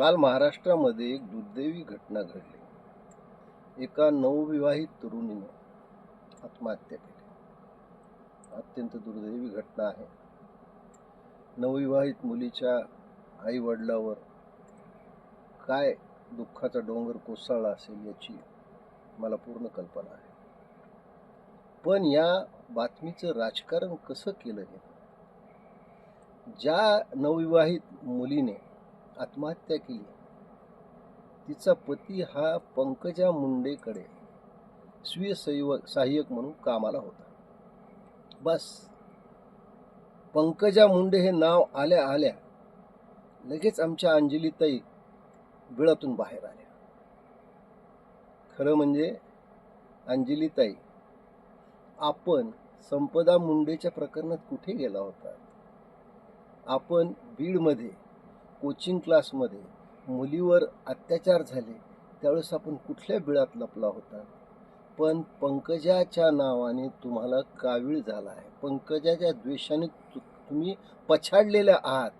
काल महाराष्ट्रामध्ये एक दुर्दैवी घटना घडली. एका नवविवाहित तरुणीने आत्महत्या केली. अत्यंत दुर्दैवी घटना आहे. नवविवाहित मुलीच्या आई वडिलावर काय दुःखाचा डोंगर कोसळला असेल याची मला पूर्ण कल्पना आहे. पण या बातमीचं राजकारण कसं केलं गेलं? ज्या नवविवाहित मुलीने आत्महत्या केली. तिचा पती हा पंकजा मुंडेकडे स्वीय सहाय्यक म्हणून कामाला होता. बस. पंकजा मुंडे हे नाव आल्या आल्या लगेच आमच्या अंजलीताई बिळातून बाहेर आल्या. खरं म्हणजे अंजलीताई आपण संपदा मुंडेच्या प्रकरणात कुठे गेला होता? आपण बीडमध्ये कोचिंग क्लासमध्ये मुलीवर अत्याचार झाले त्यावेळेस आपण कुठल्या बिळात लपला होता? पण पंकजाच्या नावाने तुम्हाला कावीळ झाला आहे. पंकजाच्या द्वेषाने तु- तुम्ही पछाडलेल्या आहात.